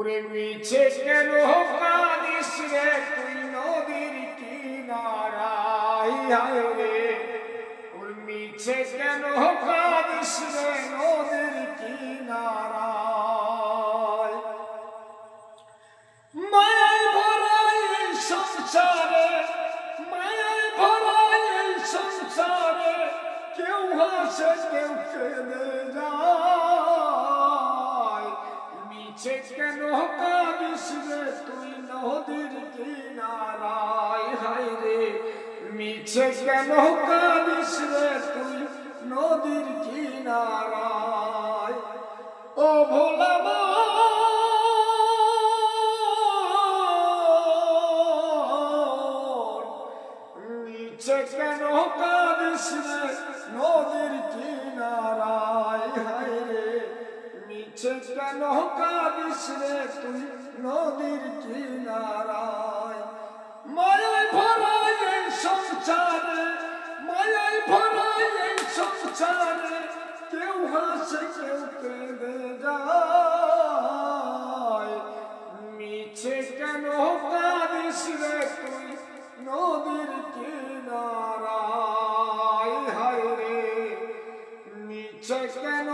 ওরে মিছে কেন কাঁদিস রে তুই নদীর কিনারায়? হায় রে। ওর মিছে কেন কাঁদিস রে নদীর কিনারায়? মায়ায় ভরাই সংসারে, মায়ায় ভরাই সংসারে কেউ হাসে কেউ কেঁদে যায় মিছে কেন কাঁদিস তুই নদীর কিনারায়? হায় রে, মিছে কেন কাঁদিস রে? তুই নদীর কিনারায়। ও ভোলা নিচে কেন কাঁদিস নিচে কেন কাঁদিস রে তুই নদীর কিনারায়। মায়ায় ভরাই এই সংসারে, মায়ায় ভরাই এই সংসারে, কেউ হাসে, কেউ কেঁদে যায়। মিছে কেন কাঁদিস রে তুই নদীর কিনারায়? হায় রে নিচে কেন